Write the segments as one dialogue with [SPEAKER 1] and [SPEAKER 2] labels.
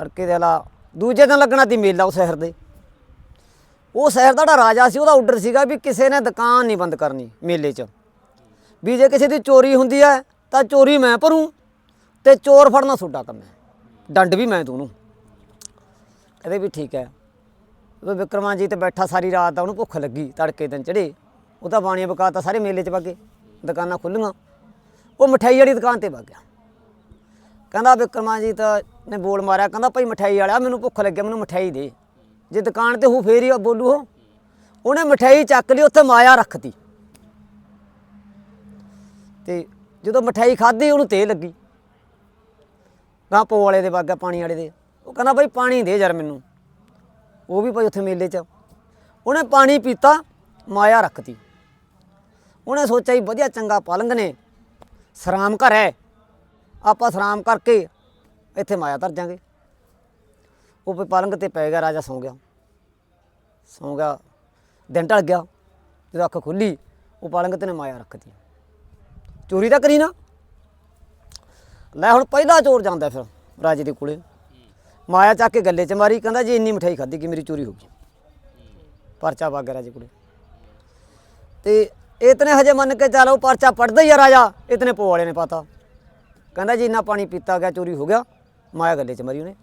[SPEAKER 1] ਤੜਕੇ ਦੇ ਲਾ ਦੂਜੇ ਦਿਨ ਲੱਗਣਾ ਤੀ ਮੇਲਾ ਉਹ ਸ਼ਹਿਰ ਦੇ। ਉਹ ਸ਼ਹਿਰ ਦਾ ਜਿਹੜਾ ਰਾਜਾ ਸੀ, ਉਹਦਾ ਆਰਡਰ ਸੀਗਾ ਵੀ ਕਿਸੇ ਨੇ ਦੁਕਾਨ ਨਹੀਂ ਬੰਦ ਕਰਨੀ ਮੇਲੇ 'ਚ। ਵੀ ਜੇ ਕਿਸੇ ਦੀ ਚੋਰੀ ਹੁੰਦੀ ਹੈ, ਤਾਂ ਚੋਰੀ ਮੈਂ ਭਰੂੰ ਤੇ ਚੋਰ ਫੜਨਾ ਤੁਹਾਡਾ ਕੰਮ ਹੈ। ਡੰਡ ਵੀ ਮੈਂ ਤੂੰ ਕਹਿੰਦੇ ਵੀ ਠੀਕ ਹੈ। ਉਹ ਵਿਕਰਮਾਜੀਤ ਬੈਠਾ ਸਾਰੀ ਰਾਤ ਦਾ, ਉਹਨੂੰ ਭੁੱਖ ਲੱਗੀ ਤੜਕੇ ਦਿਨ ਚੜੇ ਉਹ ਤਾਂ ਬਾਣੀਆਂ ਬਕਾਤਾ ਸਾਰੇ ਮੇਲੇ 'ਚ ਵਗੇ ਦੁਕਾਨਾਂ ਖੁੱਲੀਆਂ ਉਹ ਮਠਾਈ ਵਾਲੀ ਦੁਕਾਨ ਤੇ ਵਗ ਗਿਆ। ਕਹਿੰਦਾ ਵਿਕਰਮਾਜੀਤ ਨੇ ਬੋਲ ਮਾਰਿਆ, ਕਹਿੰਦਾ ਭਾਈ ਮਠਾਈ ਵਾਲਾ ਮੈਨੂੰ ਭੁੱਖ ਲੱਗਿਆ ਮੈਨੂੰ ਮਠਾਈ ਦੇ। ਜੇ ਦੁਕਾਨ ਤੇ ਹੂ ਫੇਰੀ ਹੀ ਬੋਲੂ ਉਹ। ਉਹਨੇ ਮਠਾਈ ਚੱਕ ਲਈ, ਉੱਥੇ ਮਾਇਆ ਰੱਖਤੀ। ਤੇ ਜਦੋਂ ਮਠਾਈ ਖਾਧੀ, ਉਹਨੂੰ ਤੇ ਲੱਗੀ। ਗਾਂ ਪੋ ਵਾਲੇ ਦੇ ਵਾਗਾ ਪਾਣੀ ਵਾਲੇ ਦੇ। ਉਹ ਕਹਿੰਦਾ ਭਾਈ ਪਾਣੀ ਦੇ ਯਾਰ ਮੈਨੂੰ। ਉਹ ਵੀ ਭਾਈ ਉੱਥੇ ਮੇਲੇ 'ਚ ਉਹਨੇ ਪਾਣੀ ਪੀਤਾ, ਮਾਇਆ ਰੱਖਤੀ। ਉਹਨੇ ਸੋਚਿਆ ਹੀ ਵਧੀਆ ਚੰਗਾ ਪਲੰਗ ਨੇ। ਸਰਾਮ ਘਰ ਹੈ। ਆਪਾਂ ਸਰਾਮ ਕਰਕੇ ਇੱਥੇ ਮਾਇਆ ਧਰ ਜਾਾਂਗੇ। ਉਹ ਵੀ ਪਲੰਗ ਤੇ ਪੈ ਗਿਆ, ਰਾਜਾ ਸੌਂ ਗਿਆ। ਸੌਂ ਗਿਆ, ਦਿਨ ਢਲ ਗਿਆ, ਜਦੋਂ ਅੱਖ ਖੁੱਲੀ, ਉਹ ਪਲੰਗ ਤੇ ਨੇ ਮਾਇਆ ਰੱਖਤੀ ਚੋਰੀ ਤਾਂ ਕਰੀ ਨਾ। ਲੈ ਹੁਣ ਪਹਿਲਾ ਚੋਰ ਜਾਂਦਾ ਫਿਰ, ਰਾਜੇ ਦੇ ਕੋਲੇ। ਮਾਇਆ ਚੱਕ ਕੇ ਗੱਲੇ 'ਚ ਮਾਰੀ, ਕਹਿੰਦਾ ਜੀ ਇੰਨੀ ਮਠਾਈ ਖਾਧੀ ਕਿ ਮੇਰੀ ਚੋਰੀ ਹੋ ਗਈ। ਪਰਚਾ ਵਗ ਗਿਆ ਰਾਜੇ ਕੋਲੇ। ਤੇ ਇਤਨੇ ਹਜੇ ਮੰਨ ਕੇ ਚੱਲ ਉਹ ਪਰਚਾ ਪੜਦਾ ਹੀ ਆ ਰਾਜਾ, ਇਤਨੇ ਪੋ ਵਾਲੇ ਨੇ ਪਤਾ। ਕਹਿੰਦਾ ਜੀ ਇੰਨਾ ਪਾਣੀ ਪੀਤਾ ਗਿਆ, ਚੋਰੀ ਹੋ ਗਿਆ। ਮਾਇਆ ਗੱਲੇ 'ਚ ਮਰੀ ਉਹਨੇ।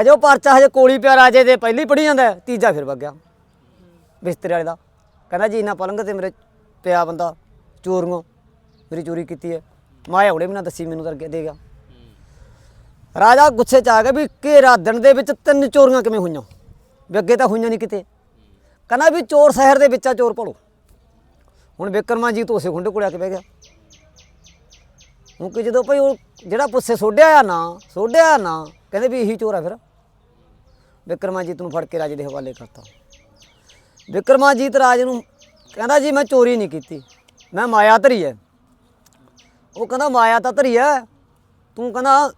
[SPEAKER 1] ਹਜੇ ਉਹ ਪਰਚਾ ਹਜੇ ਕੋਲੀ ਪਿਆ ਰਾਜੇ ਦੇ, ਪਹਿਲੀ ਪੜੀ ਜਾਂਦਾ ਤੀਜਾ ਫਿਰ ਵਗ ਗਿਆ। ਬਿਸਤਰੇ ਵਾਲੇ ਦਾ। ਕਹਿੰਦਾ ਜੀ ਇੰਨਾ ਪਲੰਗ ਤੇ ਮੇਰੇ ਪਿਆ ਬੰਦਾ, ਚੋਰੀਆਂ, ਮੇਰੀ ਚੋਰੀ ਕੀਤੀ ਹੈ। ਮਾਇਆ ਉਹਨੇ ਵੀ ਨਾ ਦੱਸੀ ਮੈਨੂੰ ਤਾਂ ਅੱਗੇ ਦੇ ਗਿਆ। ਰਾਜਾ ਗੁੱਸੇ ਚ ਆ ਗਿਆ ਵੀ ਘੇਰਾ ਦਿਨ ਦੇ ਵਿੱਚ ਤਿੰਨ ਚੋਰੀਆਂ ਕਿਵੇਂ ਹੋਈਆਂ? ਵੀ ਅੱਗੇ ਤਾਂ ਹੋਈਆਂ ਨਹੀਂ ਕਿਤੇ। ਕਹਿੰਦਾ ਵੀ ਚੋਰ ਸ਼ਹਿਰ ਦੇ ਵਿੱਚ ਆ, ਚੋਰ ਭਲੋ। ਹੁਣ ਵਿਕਰਮਾਜੀਤ ਉਸੇ ਖੁੰਡੇ ਕੋਲ ਆ ਕੇ ਬਹਿ ਗਿਆ। ਹੁਣ ਕਿ ਜਦੋਂ ਭਾਈ ਉਹ ਜਿਹੜਾ ਪੁੱਛੇ ਸੋਢਿਆ ਆ ਨਾ ਸੋਡਿਆ ਨਾ, ਕਹਿੰਦੇ ਵੀ ਇਹੀ ਚੋਰ ਆ ਫਿਰ। ਵਿਕਰਮਾਜੀਤ ਨੂੰ ਫੜ ਕੇ ਰਾਜੇ ਦੇ ਹਵਾਲੇ ਕਰਤਾ। ਵਿਕਰਮਾਜੀਤ ਰਾਜ ਨੂੰ ਕਹਿੰਦਾ ਜੀ ਮੈਂ ਚੋਰੀ ਨਹੀਂ ਕੀਤੀ, ਮੈਂ ਮਾਇਆ ਧਰੀ ਹੈ ਉਹ ਕਹਿੰਦਾ ਮਾਇਆ ਤਾਂ ਧਰੀ ਹੈ ਤੂੰ ਕਹਿੰਦਾ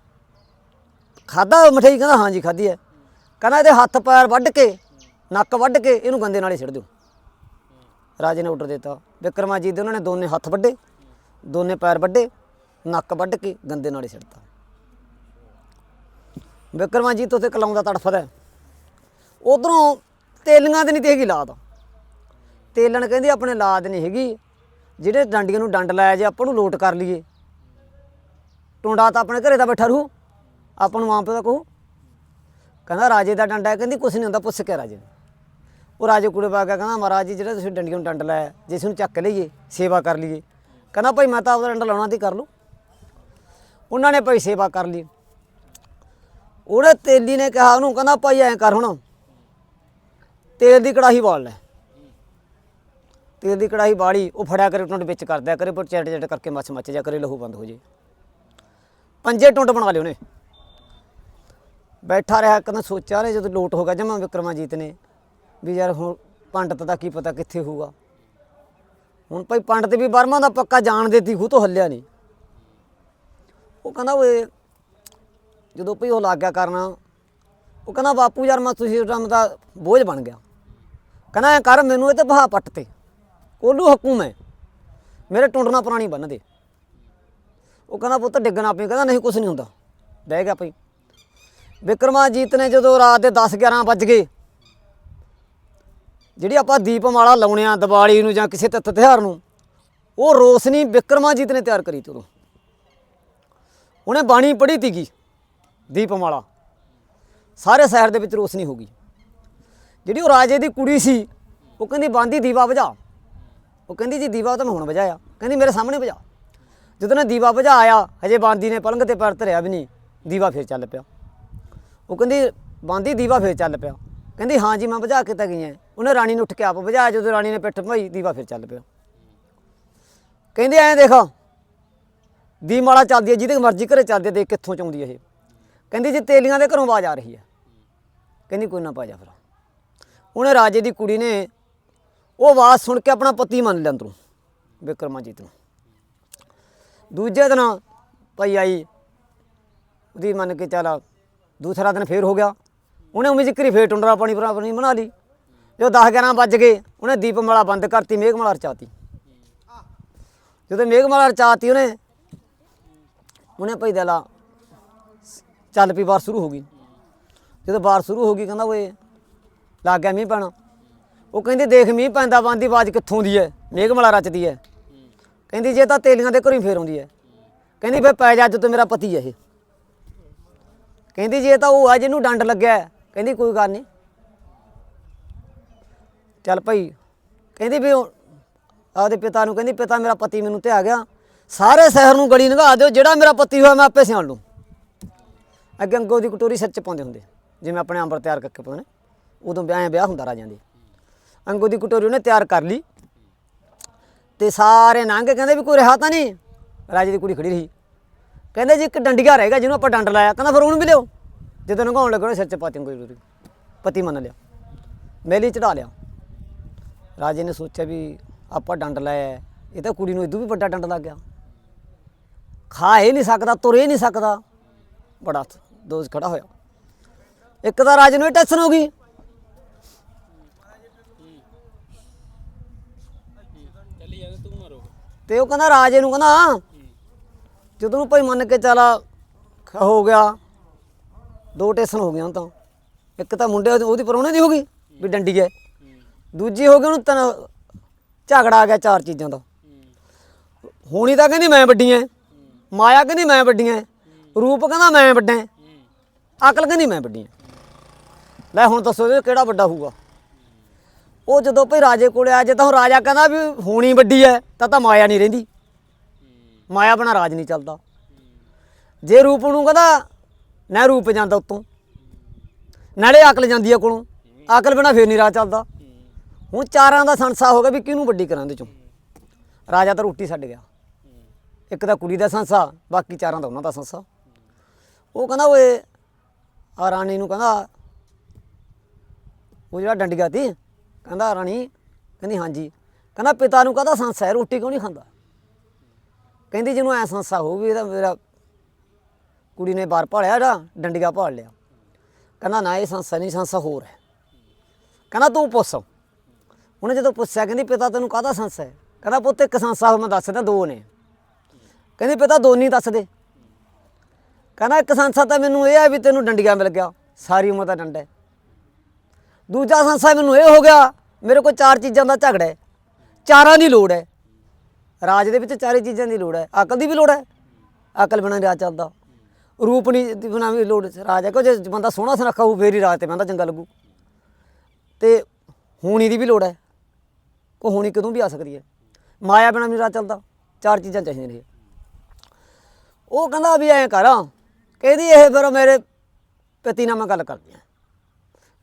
[SPEAKER 1] ਖਾਦਾ ਮਠਾਈ ਕਹਿੰਦਾ ਹਾਂਜੀ ਖਾਦੀ ਹੈ ਕਹਿੰਦਾ ਇਹਦੇ ਹੱਥ ਪੈਰ ਵੱਢ ਕੇ, ਨੱਕ ਵੱਢ ਕੇ ਇਹਨੂੰ ਗੰਦੇ ਨਾਲੇ ਛੱਡ ਦਿਓ। ਰਾਜੇ ਨੇ ਆਰਡਰ ਦਿੱਤਾ। ਵਿਕਰਮਾਜੀਤ ਦੇ ਉਹਨਾਂ ਨੇ ਦੋਨੇ ਹੱਥ ਵੱਢੇ, ਦੋਨੇ ਪੈਰ ਵੱਢੇ। ਨੱਕ ਵੱਢ ਕੇ ਗੰਦੇ ਨਾਲੇ ਛੱਡਤਾ ਵਿਕਰਮਾਜੀਤ ਉੱਥੇ ਕਲਾਉਂਦਾ ਤੜਫਦਾ ਉਧਰੋਂ ਤੇਲੀਆਂ ਦੇ ਨਹੀਂ ਤੇ ਹੈਗੀ ਲਾਦ। ਤੇਲਣ ਕਹਿੰਦੀ ਆਪਣੇ ਲਾਦ ਨਹੀਂ ਹੈਗੀ। ਜਿਹੜੇ ਡਾਂਡੀਆਂ ਨੂੰ ਡੰਡ ਲਾਇਆ ਜੇ ਆਪਾਂ ਨੂੰ ਲੋਟ ਕਰ ਲਈਏ। ਟੁੰਡਾ ਤਾਂ ਆਪਣੇ ਘਰੇ ਦਾ ਬੈਠਾ ਰਹੂ। ਆਪਾਂ ਨੂੰ ਮਾਂ ਪਿਓ ਦਾ ਕਹੂ। ਕਹਿੰਦਾ ਰਾਜੇ ਦਾ ਡੰਡਾ ਕਹਿੰਦੀ ਕੁਛ ਨਹੀਂ ਹੁੰਦਾ, ਪੁੱਛ ਕੇ ਰਾਜੇ ਨੂੰ। ਉਹ ਰਾਜੇ ਕੋਲੇ ਪਾ ਕੇ ਕਹਿੰਦਾ, ਮਹਾਰਾਜ ਜੀ, ਜਿਹੜਾ ਤੁਸੀਂ ਡੰਡੀਆਂ ਨੂੰ ਡੰਡ ਲਾਇਆ, ਜੇ ਇਸ ਨੂੰ ਚੱਕ ਲਈਏ, ਸੇਵਾ ਕਰ ਲਈਏ। ਕਹਿੰਦਾ, ਭਾਈ ਮੈਂ ਤਾਂ ਆਪਦਾ ਡੰਡਾ ਲਾਉਣਾ ਤੇ ਕਰ ਲਓ ਉਹਨਾਂ ਨੇ ਭਾਈ ਸੇਵਾ ਕਰ ਲਈ। ਉਹਨੇ ਤੇਲੀ ਨੇ ਕਿਹਾ, ਉਹਨੂੰ ਕਹਿੰਦਾ, ਭਾਈ ਐਂ ਕਰ ਹੁਣ। ਤੇਲ ਦੀ ਕੜਾਹੀ ਬਾਲ ਲੈ। ਤੇਲ ਦੀ ਕੜਾਹੀ ਬਾੜੀ ਉਹ ਫੜਿਆ ਕਰੇ ਟੁੰਡ ਵਿੱਚ ਕਰ ਦਿਆ ਕਰੇ ਪਰ ਚੈਟ ਚੈਟ ਕਰਕੇ ਮੱਛ ਮੱਚ ਜਾ ਕਰੇ, ਲਹੂ ਬੰਦ ਹੋ ਜੇ। ਪੰਜੇ ਟੁੰਡ ਬਣਾ ਲਏ ਉਹਨੇ। ਬੈਠਾ ਰਿਹਾ, ਕਹਿੰਦਾ, ਸੋਚਿਆ ਨੇ ਜਦੋਂ ਲੋਟ ਹੋ ਗਿਆ ਜਮਾ ਵਿਕਰਮਾਜੀਤ ਨੇ, ਵੀ ਯਾਰ ਹੁਣ ਪੰਡਤ ਦਾ ਕੀ ਪਤਾ ਕਿੱਥੇ ਹੋਊਗਾ। ਹੁਣ ਭਾਈ ਪੰਡਤ ਵੀ ਬਰਮਾ ਦਾ ਪੱਕਾ ਜਾਣ ਦੇਤੀ ਖੂ ਤੋਂ ਹੱਲਿਆ ਨਹੀਂ ਉਹ ਕਹਿੰਦਾ ਓਏ ਜਦੋਂ ਭਈ ਉਹ ਲੱਗ ਗਿਆ ਕਰਨਾ, ਉਹ ਕਹਿੰਦਾ ਬਾਪੂ ਯਾਰ ਮੈਂ ਤੁਸੀਂ ਟਾਈਮ ਦਾ ਬੋਝ ਬਣ ਗਿਆ। ਕਹਿੰਦਾ ਐਂ ਕਰ, ਮੈਨੂੰ ਇਹ ਤੇ ਬਹਾ ਪੱਟ ਤੇ। ਕੋਲੂ ਹਕੂਮ ਹੈ ਮੇਰੇ ਟੁੰਡਣਾ ਪੁਰਾਣੀ ਬੰਨ ਦੇ। ਉਹ ਕਹਿੰਦਾ ਪੁੱਤ ਡਿੱਗਣਾ ਪਈ ਕਹਿੰਦਾ ਨਹੀਂ ਕੁਝ ਨਹੀਂ ਹੁੰਦਾ। ਬਹਿ ਗਿਆ ਭਈ। ਵਿਕਰਮਾਜੀਤ ਨੇ ਜਦੋਂ ਰਾਤ ਦੇ 10 11 ਵੱਜ ਗਏ, ਜਿਹੜੀ ਆਪਾਂ ਦੀਪਮਾਲਾ ਲਾਉਣੇ ਆ ਦੀਵਾਲੀ ਨੂੰ ਜਾਂ ਕਿਸੇ ਤਿੱਥ ਤਿਉਹਾਰ ਨੂੰ, ਉਹ ਰੋਸ਼ਨੀ ਵਿਕਰਮਾਜੀਤ ਨੇ ਤਿਆਰ ਕਰੀ ਤੀ ਉਹਨੇ ਬਾਣੀ ਪੜ੍ਹੀ ਤੀਗੀ, ਦੀਪਮਾਲਾ। ਸਾਰੇ ਸ਼ਹਿਰ ਦੇ ਵਿੱਚ ਰੋਸ਼ਨੀ ਹੋ ਗਈ। ਜਿਹੜੀ ਉਹ ਰਾਜੇ ਦੀ ਕੁੜੀ ਸੀ, ਉਹ ਕਹਿੰਦੀ, ਬਾਂਦੀ ਦੀਵਾ ਬੁਝਾ ਉਹ ਕਹਿੰਦੀ, ਜੀ ਦੀਵਾ ਤਾਂ ਮੈਂ ਹੁਣ ਵਜਾਇਆ। ਕਹਿੰਦੀ, ਮੇਰੇ ਸਾਹਮਣੇ ਵਜਾ। ਜਦੋਂ ਨੇ ਦੀਵਾ ਵਜਾ ਆਇਆ ਹਜੇ ਬਾਂਦੀ ਨੇ ਪਲੰਘ ਤੇ ਪੈਰ ਧਰਿਆ ਵੀ ਨਹੀਂ, ਦੀਵਾ ਫੇਰ ਚੱਲ ਪਿਆ। ਉਹ ਕਹਿੰਦੀ, ਬਾਂਦੀ ਦੀਵਾ ਫੇਰ ਚੱਲ ਪਿਆ। ਕਹਿੰਦੀ, ਹਾਂ ਜੀ, ਮੈਂ ਬੁਝਾ ਕੇ ਤਾਂ ਗਈ ਐ ਉਹਨੇ ਰਾਣੀ ਨੂੰ ਉੱਠ ਕੇ ਆਪ ਵਜਾਇਆ, ਜਦੋਂ ਰਾਣੀ ਨੇ ਪਿੱਠ ਭਾਈ ਦੀਵਾ ਫੇਰ ਚੱਲ ਪਿਆ। ਕਹਿੰਦੇ, ਐਂ ਦੇਖੋ ਦੀਪਮਾਲਾ ਚੱਲਦੀ ਹੈ, ਜਿਹਦੇ ਮਰਜ਼ੀ ਘਰੇ ਚੱਲਦੀ ਹੈ ਦੇਖ ਕਿੱਥੋਂ ਚਾਉਂਦੀ ਇਹ। ਕਹਿੰਦੀ ਜੀ ਤੇਲੀਆਂ ਦੇ ਘਰੋਂ ਆਵਾਜ਼ ਆ ਰਹੀ ਹੈ ਕਹਿੰਦੀ ਕੋਈ ਨਾ ਪਾ ਜਾ ਫਿਰ। ਉਹਨੇ ਰਾਜੇ ਦੀ ਕੁੜੀ ਨੇ ਉਹ ਆਵਾਜ਼ ਸੁਣ ਕੇ ਆਪਣਾ ਪਤੀ ਮੰਨ ਲਿਆ ਅੰਦਰੋਂ, ਵਿਕਰਮਾਜੀਤ ਨੂੰ। ਦੂਜੇ ਦਿਨ ਭਾਈ ਆਈ, ਉਹਦੀ ਮੰਨ ਕੇ ਚੱਲ ਦੂਸਰਾ ਦਿਨ ਫੇਰ ਹੋ ਗਿਆ। ਉਹਨੇ ਉਮੀ ਜ਼ਿਕਰੀ ਫੇਰ ਟੁੰਡਰਾ ਪਾਣੀ ਪਾਣੀ ਬਣਾ ਲਈ। ਜਦੋਂ 10 11 ਵੱਜ ਗਏ, ਉਹਨੇ ਦੀਪਮਾਲਾ ਬੰਦ ਕਰਤੀ, ਮੇਘਮਾਲਾ ਰਚਾਤੀ। ਜਦੋਂ ਮੇਘਮਾਲਾ ਰਚਾਤੀ, ਉਹਨੇ ਉਹਨੇ ਭਾਈ ਦਲਾ ਚੱਲ ਪਈ ਬਾਰ ਸ਼ੁਰੂ ਹੋ ਗਈ। ਜਦੋਂ ਬਾਰ ਸ਼ੁਰੂ ਹੋ ਗਈ ਕਹਿੰਦਾ ਓਏ, ਲੱਗ ਗਿਆ ਮੀਂਹ ਪੈਣਾ। ਉਹ ਕਹਿੰਦੀ ਦੇਖ ਮੀਂਹ ਪੈਂਦਾ ਬੰਦੀ ਆਵਾਜ਼ ਕਿੱਥੋਂ ਦੀ ਹੈ ਮੇਘਮਲਾ ਰਚਦੀ ਹੈ ਕਹਿੰਦੀ ਜੇ ਤਾਂ ਤੇਲੀਆਂ ਦੇ ਘਰੋਂ ਹੀ ਫੇਰ ਆਉਂਦੀ ਹੈ ਕਹਿੰਦੀ ਫੇ ਪੈ ਜਾ ਅੱਜ ਤੋਂ ਮੇਰਾ ਪਤੀ ਹੈ ਇਹ। ਕਹਿੰਦੀ ਜੇ ਤਾਂ ਉਹ ਆ ਜਿਹਨੂੰ ਡੰਡ ਲੱਗਿਆ ਕਹਿੰਦੀ ਕੋਈ ਗੱਲ ਨਹੀਂ ਚੱਲ ਭਾਈ, ਕਹਿੰਦੀ ਵੀ ਉਹ ਆਪਦੇ ਪਿਤਾ ਨੂੰ ਕਹਿੰਦੀ, ਪਿਤਾ ਮੇਰਾ ਪਤੀ ਮੈਨੂੰ ਤੇ ਆ ਗਿਆ। ਸਾਰੇ ਸ਼ਹਿਰ ਨੂੰ ਗਲੀ ਲੰਘਾ ਦਿਓ, ਜਿਹੜਾ ਮੇਰਾ ਪਤੀ ਹੋਇਆ ਮੈਂ ਆਪੇ ਸਿਆਣ ਲੂੰ। ਅੱਗੇ ਅੰਗੋ ਦੀ ਕਟੋਰੀ ਸਿਰ 'ਚ ਪਾਉਂਦੇ ਹੁੰਦੇ। ਜਿਵੇਂ ਆਪਣੇ ਅੰਬਰ ਤਿਆਰ ਕਰਕੇ ਪਾਉਂਦੇ ਨੇ, ਉਦੋਂ ਵਿਆਹ ਵਿਆਹ ਹੁੰਦਾ ਰਾਜਾਂ ਦੇ। ਅੰਗੋ ਦੀ ਕਟੋਰੀ ਉਹਨੇ ਤਿਆਰ ਕਰ ਲਈ। ਤੇ ਸਾਰੇ ਲੰਘ ਕੇ ਕਹਿੰਦੇ ਵੀ ਕੋਈ ਰਿਹਾ ਤਾਂ ਨਹੀਂ। ਰਾਜੇ ਦੀ ਕੁੜੀ ਖੜੀ ਰਹੀ। ਕਹਿੰਦੇ ਜੀ ਇੱਕ ਡੰਡੀਆ ਰਹੇਗਾ ਜਿਹਨੂੰ ਆਪਾਂ ਡੰਡ ਲਾਇਆ, ਕਹਿੰਦਾ ਫਿਰ ਉਹਨੂੰ ਵੀ ਲਿਓ ਜਦੋਂ ਲੰਘਾਉਣ ਲੱਗਾ, ਉਹਨੇ ਸਿਰ ਚ ਪਾਤੀ ਅੰਗੋ ਦੀ ਕਟੋਰੀ। ਪਤੀ ਮੰਨ ਲਿਆ। ਮੇਲੀ ਚੜਾ ਲਿਆ। ਰਾਜੇ ਨੇ ਸੋਚਿਆ ਵੀ ਆਪਾਂ ਡੰਡ ਲਾਇਆ, ਇਹ ਤਾਂ ਕੁੜੀ ਨੂੰ ਇਦੋਂ ਵੀ ਵੱਡਾ ਡੰਡ ਲੱਗ ਗਿਆ। ਖਾ ਇਹ ਨਹੀਂ ਸਕਦਾ ਤੁਰ ਇਹ ਨਹੀਂ ਸਕਦਾ। ਬੜਾ ਦੋਜ਼ ਖੜਾ ਹੋਇਆ। ਇੱਕ ਤਾਂ ਰਾਜੇ ਨੂੰ ਟੈਨਸ਼ਨ ਹੋ ਗਈ।
[SPEAKER 2] ਤੂੰ
[SPEAKER 1] ਉਹ ਕਹਿੰਦਾ ਰਾਜੇ ਨੂੰ ਕਹਿੰਦਾ ਜਦੋਂ ਨੂੰ ਭਾਈ ਮੰਨ ਕੇ ਚੱਲਾ ਹੋ ਗਿਆ ਦੋ ਟੈਸ਼ਨ ਹੋ ਗਈਆਂ ਤਾਂ। ਇੱਕ ਤਾਂ ਮੁੰਡੇ ਉਹਦੀ- ਉਹਦੀ ਪਰੋਣੇ ਦੀ ਹੋ ਗਈ ਵੀ ਡੰਡੀ ਹੈ। ਦੂਜੀ ਹੋ ਗਈ ਉਹਨੂੰ ਤਨ ਝਗੜਾ ਆ ਗਿਆ ਚਾਰ ਚੀਜ਼ਾਂ ਦਾ। ਹੋਣੀ ਤਾਂ ਕਹਿੰਦੀ ਮੈਂ ਵੱਡੀ ਐ। ਮਾਇਆ ਕਹਿੰਦੀ ਮੈਂ ਵੱਡੀਆਂ ਐ। ਰੂਪ ਕਹਿੰਦਾ ਮੈਂ ਵੱਡਾ ਐ। ਅਕਲ ਕਹਿੰਦੀ ਮੈਂ ਵੱਡੀਆਂ ਐ। ਲੈ ਹੁਣ ਦੱਸੋ ਇਹ ਕਿਹੜਾ ਵੱਡਾ ਹੋਊਗਾ। ਉਹ ਜਦੋਂ ਭਈ ਰਾਜੇ ਕੋਲੇ ਆ ਜੇ ਤਾਂ ਹੁਣ ਰਾਜਾ ਕਹਿੰਦਾ ਵੀ ਹੋਣੀ ਵੱਡੀ ਐ, ਤਾਂ ਤਾਂ ਮਾਇਆ ਨਹੀਂ ਰਹਿੰਦੀ। ਮਾਇਆ ਬਣਾ ਰਾਜ ਨਹੀਂ ਚੱਲਦਾ। ਜੇ ਰੂਪ ਨੂੰ ਕਹਿੰਦਾ ਨਾ ਰੂਪ ਜਾਂਦਾ ਉਤੋਂ। ਨਾਲੇ ਅਕਲ ਜਾਂਦੀ ਆ ਕੋਲੋਂ। ਅਕਲ ਬਿਨਾ ਫੇਰ ਨਹੀਂ ਰਾਜ ਚੱਲਦਾ। ਹੁਣ ਚਾਰਾਂ ਦਾ ਸੰਸਾ ਹੋ ਗਿਆ ਵੀ ਕਿਹਨੂੰ ਵੱਡੀ ਕਰਾਂ ਦੇ ਚੋਂ। ਰਾਜਾ ਤਾਂ ਰੋਟੀ ਛੱਡ ਗਿਆ। ਇੱਕ ਤਾਂ ਕੁੜੀ ਦਾ ਸੰਸਾ, ਬਾਕੀ ਚਾਰਾਂ ਦਾ ਉਹਨਾਂ ਦਾ ਸੰਸਾ। ਉਹ ਕਹਿੰਦਾ, ਓਏ ਆ ਰਾਣੀ ਨੂੰ ਕਹਿੰਦਾ, ਉਹ ਜਿਹੜਾ ਡੰਡੀਆ ਤੀ, ਕਹਿੰਦਾ, ਰਾਣੀ, ਕਹਿੰਦੀ, ਹਾਂਜੀ। ਕਹਿੰਦਾ, ਪਿਤਾ ਨੂੰ ਕਹਦਾ, ਸੰਸਾ ਹੈ, ਰੋਟੀ ਕਿਉਂ ਨਹੀਂ ਖਾਂਦਾ? ਕਹਿੰਦੀ, ਜਿਹਨੂੰ ਐ ਸੰਸਾ ਹੋਊਗੀ ਇਹਦਾ ਮੇਰਾ ਕੁੜੀ ਨੇ ਬਾਰ ਭਾਲਿਆ ਜਿਹੜਾ, ਡੰਡੀਆ ਭਾਲ ਲਿਆ। ਕਹਿੰਦਾ, ਨਾ, ਇਹ ਸੰਸਾ ਨਹੀਂ, ਸੰਸਾ ਹੋਰ ਹੈ। ਕਹਿੰਦਾ, ਤੂੰ ਪੁੱਛ। ਉਹਨੇ ਜਦੋਂ ਪੁੱਛਿਆ, ਕਹਿੰਦੀ, ਪਿਤਾ ਤੈਨੂੰ ਕਾਹਦਾ ਸੰਸਾ ਹੈ? ਕਹਿੰਦਾ, ਪੁੱਤ, ਇੱਕ ਸੰਸਾ ਮੈਂ ਦੱਸਦਾ ਦੋ ਨੇ। ਕਹਿੰਦੀ, ਪਿਤਾ ਦੋਨੀ ਨਹੀਂ ਦੱਸ ਦੇ। ਕਹਿੰਦਾ, ਇੱਕ ਸੰਸਾ ਤਾਂ ਮੈਨੂੰ ਇਹ ਹੈ ਵੀ ਤੈਨੂੰ ਡੰਡੀਆਂ ਮਿਲ ਗਿਆ, ਸਾਰੀ ਉਮਰ ਦਾ ਡੰਡਾ ਦੂਜਾ ਸੰਸਾ ਮੈਨੂੰ ਇਹ ਹੋ ਗਿਆ, ਮੇਰੇ ਕੋਲ ਚਾਰ ਚੀਜ਼ਾਂ ਦਾ ਝਗੜਾ ਹੈ, ਚਾਰਾਂ ਦੀ ਲੋੜ ਹੈ। ਰਾਜ ਦੇ ਵਿੱਚ ਚਾਰੇ ਚੀਜ਼ਾਂ ਦੀ ਲੋੜ ਹੈ, ਅਕਲ ਦੀ ਵੀ ਲੋੜ ਹੈ, ਅਕਲ ਬਿਨਾਂ ਰਾਜ ਚੱਲਦਾ। ਰੂਪ ਨਹੀਂ ਬਿਨਾਂ ਵੀ ਲੋੜ, ਰਾਜ ਹੈ ਕਿ ਜੇ ਬੰਦਾ ਸੋਹਣਾ ਸੁਨੱਖਾ ਹੋਊ, ਫੇਰ ਹੀ ਰਾਜ ਤੇ ਬੰਦਾ ਚੰਗਾ ਲੱਗੂ। ਤੇ ਹੋਣੀ ਦੀ ਵੀ ਲੋੜ ਹੈ ਕੋ ਹੋਣੀ ਕਦੋਂ ਵੀ ਆ ਸਕਦੀ ਹੈ। ਮਾਇਆ ਬਿਨਾਂ ਵੀ ਰਾਜ ਚੱਲਦਾ, ਚਾਰ ਚੀਜ਼ਾਂ ਚਾਹੀਦੀਆਂ ਨੇ। ਉਹ ਕਹਿੰਦਾ ਵੀ ਐਂ ਕਰਾਂ, ਕਹਿੰਦੀ ਇਹ ਫਿਰ ਮੇਰੇ ਪਤੀ ਨਾਲ ਮੈਂ ਗੱਲ ਕਰਦੀ ਆ।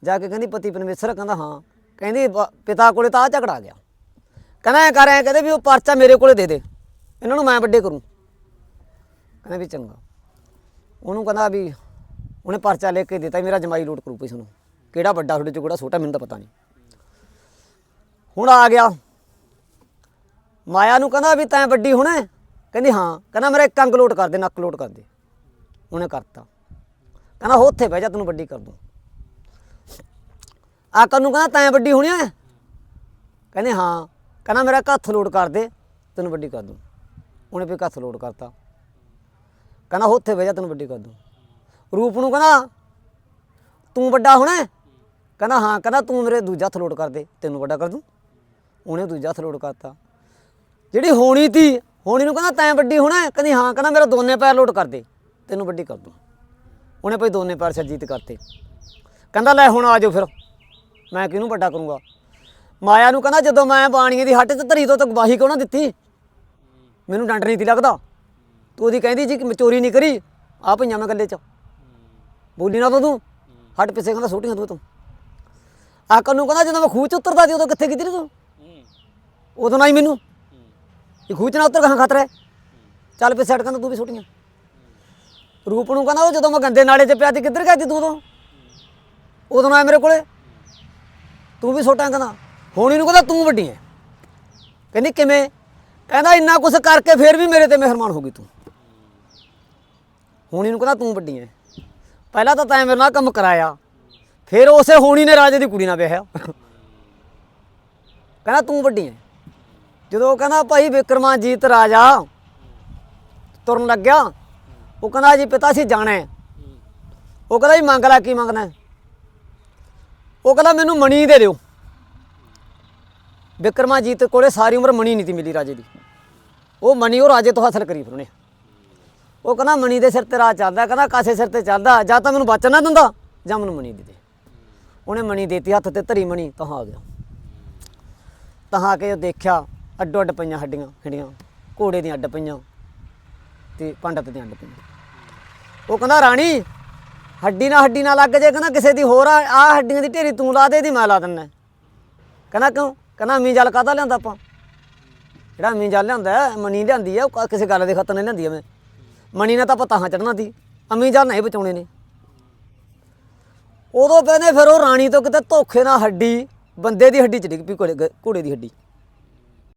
[SPEAKER 1] ਜਾ ਕੇ ਕਹਿੰਦੀ ਪਤੀ ਪਰਮੇਸ਼ਰ, ਕਹਿੰਦਾ ਹਾਂ। ਕਹਿੰਦੀ ਪਿਤਾ ਕੋਲੇ ਤਾਂ ਆ ਝਗੜਾ ਗਿਆ। ਕਹਿੰਦਾ ਐ ਕਰ, ਐ ਕਹਿੰਦੇ ਵੀ ਉਹ ਪਰਚਾ ਮੇਰੇ ਕੋਲੇ ਦੇ ਦੇ। ਇਹਨਾਂ ਨੂੰ ਮੈਂ ਵੱਡੇ ਕਰੂੰ। ਕਹਿੰਦਾ ਵੀ ਚੰਗਾ। ਉਹਨੂੰ ਕਹਿੰਦਾ ਵੀ ਉਹਨੇ ਪਰਚਾ ਲੈ ਕੇ ਦਿੱਤਾ ਮੇਰਾ ਜਮਾਈ ਲੋਟ ਕਰੂ ਪਈ ਸਾਨੂੰ। ਕਿਹੜਾ ਵੱਡਾ ਤੁਹਾਡੇ ਚ ਕਿਹੜਾ ਛੋਟਾ ਮੈਨੂੰ ਤਾਂ ਪਤਾ ਨਹੀਂ। ਹੁਣ ਆ ਗਿਆ। ਮਾਇਆ ਨੂੰ ਕਹਿੰਦਾ ਵੀ ਤੈਂ ਵੱਡੀ ਹੋਣਾ। ਕਹਿੰਦੀ ਹਾਂ, ਕਹਿੰਦਾ ਮੇਰਾ ਇੱਕ ਅੰਗ ਲੋਟ ਕਰ ਦੇ, ਨੱਕ ਲੋਟ ਕਰ ਦੇ। ਉਹਨੇ ਕਰਤਾ। ਕਹਿੰਦਾ ਹੋ, ਉੱਥੇ ਬਹਿ ਜਾ, ਤੈਨੂੰ ਵੱਡੀ ਕਰ ਦੂੰ। ਆਕਰ ਨੂੰ ਕਹਿੰਦਾ, ਤੈਂ ਵੱਡੀ ਹੋਣੀ ਹੈ ਕਹਿੰਦੇ ਹਾਂ। ਕਹਿੰਦਾ ਮੇਰਾ ਹੱਥ ਲੋਡ ਕਰ ਦੇ, ਤੈਨੂੰ ਵੱਡੀ ਕਰ ਦੂੰ। ਉਹਨੇ ਵੀ ਹੱਥ ਲੋਡ ਕਰਤਾ। ਕਹਿੰਦਾ ਉੱਥੇ ਬਹਿ ਜਾ, ਤੈਨੂੰ ਵੱਡੀ ਕਰ ਦੂੰ। ਰੂਪ ਨੂੰ ਕਹਿੰਦਾ, ਤੂੰ ਵੱਡਾ ਹੋਣਾ ਕਹਿੰਦਾ ਹਾਂ, ਕਹਿੰਦਾ ਤੂੰ ਮੇਰੇ ਦੂਜਾ ਹੱਥ ਲੋਡ ਕਰ ਦੇ, ਤੈਨੂੰ ਵੱਡਾ ਕਰ ਦੂੰ। ਉਹਨੇ ਦੂਜਾ ਹੱਥ ਲੋਡ ਕਰਤਾ। ਜਿਹੜੀ ਹੋਣੀ ਤੀ ਹੋਣੀ ਨੂੰ ਕਹਿੰਦਾ ਤੈਂ ਵੱਡੀ ਹੋਣਾ ਹੈ? ਕਹਿੰਦੀ ਹਾਂ ਕਹਿੰਦਾ ਮੇਰਾ ਦੋਨੇ ਪੈਰ ਲੋਡ ਕਰ ਦੇ। ਤੈਨੂੰ ਵੱਡੀ ਕਰ ਦੂੰ। ਉਹਨੇ ਭਾਈ ਦੋਨੇ ਪੈਰ ਸਰਜੀਤ ਕਰਤੇ। ਕਹਿੰਦਾ ਲੈ ਹੁਣ ਆ ਜਾਓ ਫਿਰ। ਮੈਂ ਕਿਹਨੂੰ ਵੱਡਾ ਕਰੂੰਗਾ? ਮਾਇਆ ਨੂੰ ਕਹਿੰਦਾ ਜਦੋਂ ਮੈਂ ਬਾਣੀਏ ਦੀ ਹੱਟ 'ਚ ਧਰੀ ਤੋਂ ਤਾਂ ਗਵਾਹੀ ਕਿਉਂ ਨਾ ਦਿੱਤੀ? ਮੈਨੂੰ ਡੰਡ ਨਹੀਂ ਤੀ ਲੱਗਦਾ। ਤੂੰ ਉਹਦੀ ਕਹਿੰਦੀ ਜੀ ਕਿ ਮੈਂ ਚੋਰੀ ਨਹੀਂ ਕਰੀ। ਆ ਪਈਆਂ ਮੈਂ ਗੱਲੇ 'ਚ। ਬੋਲੀ ਨਾ ਤੂੰ। ਹੱਟ ਪਿੱਛੇ ਕਹਿੰਦਾ ਛੋਟੀਆਂ ਤੂੰ ਤੂੰ। ਆਕਰ ਨੂੰ ਕਹਿੰਦਾ ਜਦੋਂ ਮੈਂ ਖੂਹ 'ਚ ਉਤਰਦਾ ਸੀ ਉਦੋਂ ਕਿੱਥੇ ਕੀਤੀ ਤੂੰ? ਉਦੋਂ ਨਾ ਹੀ ਮੈਨੂੰ। ਇਹ ਖੂਹ ਨਾ ਉਤਰ ਕਹਾਂ ਖਤਰਾ। ਹੈ ਚੱਲ ਪਿੱਛੇ ਹਟ ਕਹਿੰਦਾ ਤੂੰ ਵੀ ਛੋਟੀਆਂ ਰੂਪ ਨੂੰ ਕਹਿੰਦਾ ਉਹ ਜਦੋਂ ਮੈਂ ਗੰਦੇ ਨਾਲੇ 'ਚ ਪਿਆ ਸੀ, ਕਿੱਧਰ ਗਿਆ ਸੀ ਤੂੰ ਉਦੋਂ? ਉਦੋਂ ਆਇਆ ਮੇਰੇ ਕੋਲੇ। ਤੂੰ ਵੀ ਛੋਟਾ ਕਹਿੰਦਾ। ਹੋਣੀ ਨੂੰ ਕਹਿੰਦਾ ਤੂੰ ਵੱਡੀ ਹੈ ਕਹਿੰਦੀ ਕਿਵੇਂ? ਕਹਿੰਦਾ ਇੰਨਾ ਕੁਛ ਕਰਕੇ ਫੇਰ ਵੀ ਮੇਰੇ ਤੇ ਮਿਹਰਮਾਨ ਹੋ ਗਈ ਤੂੰ। ਹੋਣੀ ਨੂੰ ਕਹਿੰਦਾ ਤੂੰ ਵੱਡੀ ਹੈ ਪਹਿਲਾਂ ਤਾਂ ਤੈਂ ਮੇਰੇ ਨਾਲ ਕੰਮ ਕਰਾਇਆ। ਫਿਰ ਉਸੇ ਹੋਣੀ ਨੇ ਰਾਜੇ ਦੀ ਕੁੜੀ ਨਾਲ ਵਿਆਹਿਆ। ਕਹਿੰਦਾ ਤੂੰ ਵੱਡੀ ਹੈ ਜਦੋਂ ਕਹਿੰਦਾ, ਭਾਈ ਵਿਕਰਮਾਜੀਤ ਰਾਜਾ। ਤੁਰਨ ਲੱਗਿਆ। ਉਹ ਕਹਿੰਦਾ, ਜੀ ਪਿਤਾ ਸੀ ਜਾਣਾ ਹੈ। ਉਹ ਕਹਿੰਦਾ, ਜੀ ਮੰਗ ਲੈ, ਕੀ ਮੰਗਣਾ ਹੈ? ਉਹ ਕਹਿੰਦਾ, ਮੈਨੂੰ ਮਣੀ ਦੇ ਦਿਓ। ਵਿਕਰਮਾਜੀਤ ਕੋਲੇ ਸਾਰੀ ਉਮਰ ਮਣੀ ਨਹੀਂ ਤੀ ਮਿਲੀ ਰਾਜੇ ਦੀ। ਉਹ ਮਣੀ ਉਹ ਰਾਜੇ ਤੋਂ ਹਾਸਲ ਕਰੀ ਫਿਰ ਉਹਨੇ। ਉਹ ਕਹਿੰਦਾ, ਮਣੀ ਦੇ ਸਿਰ ਤੇ ਰਾਜ ਚੱਲਦਾ ਕਹਿੰਦਾ, ਕਾਸੇ ਸਿਰ ਤੇ ਚੱਲਦਾ ਜਾਂ ਤਾਂ ਮੈਨੂੰ ਬਚਣ ਨਾ ਦਿੰਦਾ, ਜਾਂ ਮੈਨੂੰ ਮਣੀ ਦੇ ਦੇ। ਉਹਨੇ ਮਣੀ ਦੇਤੀ, ਹੱਥ ਤੇ ਧਰੀ ਮਣੀ ਤਾਂ ਆ ਗਿਆ। ਤਾਂ ਆ ਕੇ ਉਹ ਦੇਖਿਆ ਅੱਡੋ ਅੱਡ ਪਈਆਂ ਹੱਡੀਆਂ ਖਿੰਡੀਆਂ ਘੋੜੇ ਦੀਆਂ ਅੱਡ ਪਈਆਂ ਤੇ ਪੰਡਤ ਦੀਆਂ ਅੱਡ ਪਈਆਂ। ਉਹ ਕਹਿੰਦਾ ਰਾਣੀ ਹੱਡੀ ਨਾਲ ਹੱਡੀ ਨਾਲ ਲੱਗ ਜੇ ਕਹਿੰਦਾ ਕਿਸੇ ਦੀ ਹੋਰ ਆ ਆਹ ਹੱਡੀਆਂ ਦੀ ਢੇਰੀ ਤੂੰ ਲਾ ਦੇ ਦੀ ਮੈਂ ਲਾ ਦਿੰਦਾ ਕਹਿੰਦਾ ਕਿਉਂ? ਕਹਿੰਦਾ ਅਮੀ ਜਲ ਕਾਹਦਾ ਲਿਆਂਦਾ ਆਪਾਂ? ਜਿਹੜਾ ਅਮੀ ਜਲ ਲਿਆਂਦਾ ਹੈ, ਮਣੀ ਲਿਆਂਦੀ ਆ ਉਹ ਕਿਸੇ ਗੱਲ ਦੇ ਖਤਰ ਨਹੀਂ ਲਿਆਂਦੀ ਐਵੇਂ। ਮਣੀ ਨਾਲ ਤਾਂ ਪਤਾ ਹਾਂ ਚੜਨਾ ਸੀ ਅਮੀ ਜਲ ਨਹੀਂ ਬਚਾਉਣੇ ਨੇ। ਉਦੋਂ ਕਹਿੰਦੇ ਫਿਰ ਉਹ ਰਾਣੀ ਤੋਂ ਕਿਤੇ ਧੋਖੇ ਨਾਲ ਹੱਡੀ ਬੰਦੇ ਦੀ ਹੱਡੀ ਚ ਡਿੱਗ ਪਈ ਘੋੜੇ ਘੋੜੇ ਦੀ ਹੱਡੀ।